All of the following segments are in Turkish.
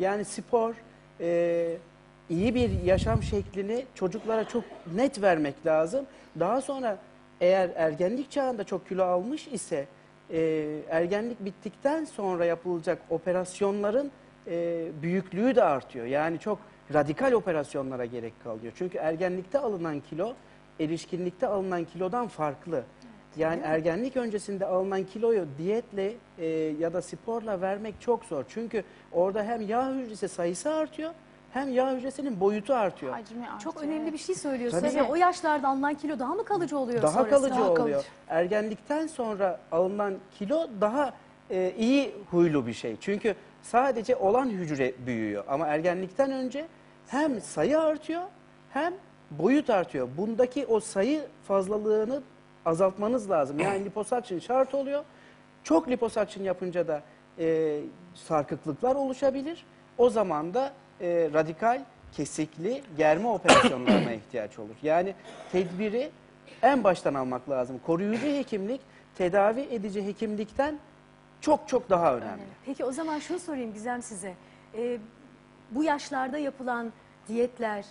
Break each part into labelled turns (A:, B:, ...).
A: Yani spor, e, iyi bir yaşam şeklini çocuklara çok net vermek lazım. Daha sonra eğer ergenlik çağında çok kilo almış ise e, ergenlik bittikten sonra yapılacak operasyonların e, büyüklüğü de artıyor. Yani çok radikal operasyonlara gerek kalıyor. Çünkü ergenlikte alınan kilo erişkinlikte alınan kilodan farklı. Yani ergenlik öncesinde alınan kiloyu diyetle e, ya da sporla vermek çok zor. Çünkü orada hem yağ hücresi sayısı artıyor hem yağ hücresinin boyutu artıyor.
B: Hacmi artıyor.
C: Çok önemli bir şey söylüyorsunuz.
A: Tabii.
C: O yaşlarda alınan kilo daha mı kalıcı oluyor
A: daha
C: sonrası?
A: kalıcı
C: Daha
A: oluyor. Ergenlikten sonra alınan kilo daha e, iyi huylu bir şey. Çünkü sadece olan hücre büyüyor. Ama ergenlikten önce hem sayı artıyor hem boyut artıyor. Bundaki o sayı fazlalığını azaltmanız lazım. Yani liposuction şart oluyor. Çok liposuction yapınca da e, sarkıklıklar oluşabilir. O zaman da e, radikal, kesikli germe operasyonlarına ihtiyaç olur. Yani tedbiri en baştan almak lazım. Koruyucu hekimlik, tedavi edici hekimlikten çok çok daha önemli.
C: Peki o zaman şunu sorayım Gizem size. Ee, bu yaşlarda yapılan diyetler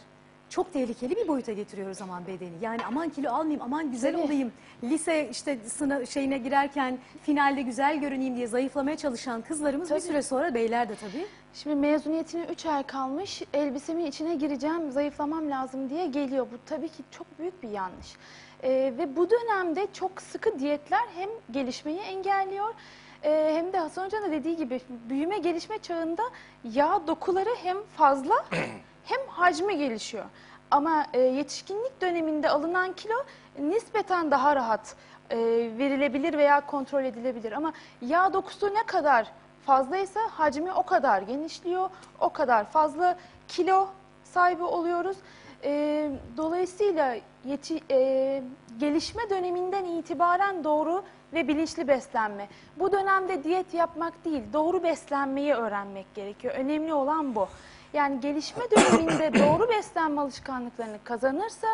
C: çok tehlikeli bir boyuta getiriyor o zaman bedeni. Yani aman kilo almayayım, aman güzel
B: Tabii.
C: olayım. Lise işte sınav şeyine girerken finalde güzel görüneyim diye zayıflamaya çalışan kızlarımız bir
B: Tabii.
C: süre sonra beyler de tabii.
B: Şimdi mezuniyetine 3 ay kalmış, elbisemin içine gireceğim, zayıflamam lazım diye geliyor. Bu tabii ki çok büyük bir yanlış. Ee, ve bu dönemde çok sıkı diyetler hem gelişmeyi engelliyor, e, hem de Hasan Hoca'nın da dediği gibi büyüme gelişme çağında yağ dokuları hem fazla hem hacmi gelişiyor. Ama e, yetişkinlik döneminde alınan kilo nispeten daha rahat e, verilebilir veya kontrol edilebilir. Ama yağ dokusu ne kadar fazlaysa hacmi o kadar genişliyor, o kadar fazla kilo sahibi oluyoruz. E, dolayısıyla yeti, e, gelişme döneminden itibaren doğru ve bilinçli beslenme. Bu dönemde diyet yapmak değil, doğru beslenmeyi öğrenmek gerekiyor. Önemli olan bu. Yani gelişme döneminde doğru beslenme alışkanlıklarını kazanırsa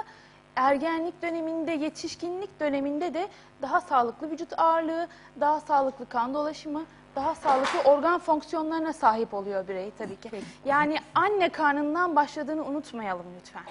B: ergenlik döneminde, yetişkinlik döneminde de daha sağlıklı vücut ağırlığı, daha sağlıklı kan dolaşımı, daha sağlıklı organ fonksiyonlarına sahip oluyor birey tabii ki. Yani anne karnından başladığını unutmayalım lütfen.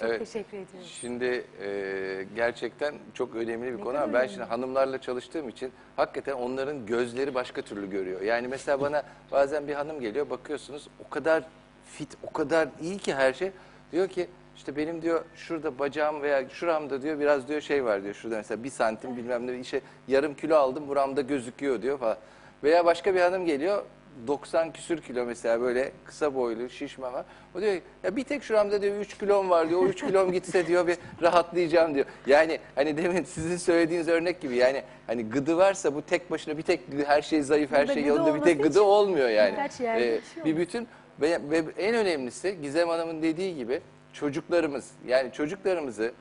C: Çok
D: Evet.
C: teşekkür ediyoruz.
D: Şimdi e, gerçekten çok önemli bir
C: Ne
D: konu ama ben şimdi hanımlarla çalıştığım için hakikaten onların gözleri başka türlü görüyor. Yani mesela bana bazen bir hanım geliyor bakıyorsunuz o kadar fit, o kadar iyi ki her şey. Diyor ki işte benim diyor şurada bacağım veya şuramda diyor biraz diyor şey var diyor. Şurada mesela bir santim bilmem ne işe yarım kilo aldım buramda gözüküyor diyor falan. Veya başka bir hanım geliyor 90 küsür kilo mesela böyle kısa boylu şişme var. O diyor ki, ya bir tek şuramda diyor 3 kilom var diyor. O 3 kilom gitse diyor bir rahatlayacağım diyor. Yani hani demin sizin söylediğiniz örnek gibi yani hani gıdı varsa bu tek başına bir tek her şey zayıf her
C: Burada
D: şey yolunda bir tek gıdı olmuyor yani. Ee,
C: bir
D: bütün ve, ve en önemlisi Gizem Hanım'ın dediği gibi çocuklarımız yani çocuklarımızı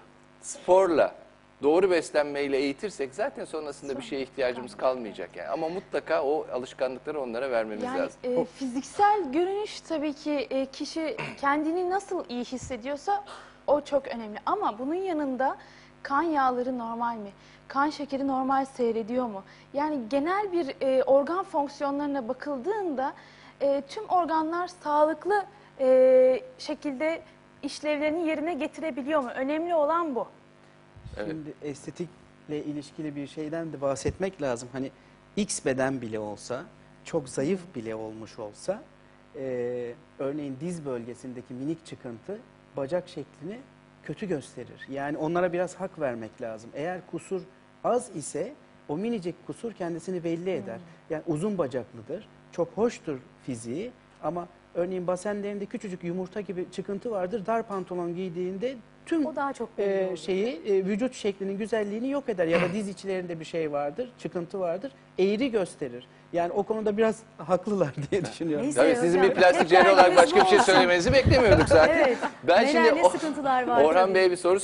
D: sporla doğru beslenmeyle eğitirsek zaten sonrasında bir şeye ihtiyacımız kalmayacak yani. Ama mutlaka o alışkanlıkları onlara vermemiz
B: Yani
D: lazım.
B: e, fiziksel görünüş tabii ki e, kişi kendini nasıl iyi hissediyorsa o çok önemli. Ama bunun yanında kan yağları normal mi? Kan şekeri normal seyrediyor mu? Yani genel bir e, organ fonksiyonlarına bakıldığında e, tüm organlar sağlıklı e, şekilde işlevlerini yerine getirebiliyor mu? Önemli olan bu.
D: Evet.
A: Şimdi estetikle ilişkili bir şeyden de bahsetmek lazım. Hani X beden bile olsa, çok zayıf bile olmuş olsa, e, örneğin diz bölgesindeki minik çıkıntı bacak şeklini kötü gösterir. Yani onlara biraz hak vermek lazım. Eğer kusur az ise o minicik kusur kendisini belli eder. Yani uzun bacaklıdır, çok hoştur fiziği ama örneğin basenlerinde küçücük yumurta gibi çıkıntı vardır. Dar pantolon giydiğinde tüm
C: O daha çok
A: e, şeyi e, vücut şeklinin güzelliğini yok eder ya da diz içlerinde bir şey vardır, çıkıntı vardır, eğri gösterir. Yani o konuda biraz haklılar diye düşünüyorum.
C: Neyse
D: Tabii sizin bir plastik cerrah olarak başka bir şey söylemenizi beklemiyorduk zaten.
C: Evet.
D: Ben
C: Neler,
D: şimdi
C: ne sıkıntılar var
D: Orhan. Bey'e bir soru sor.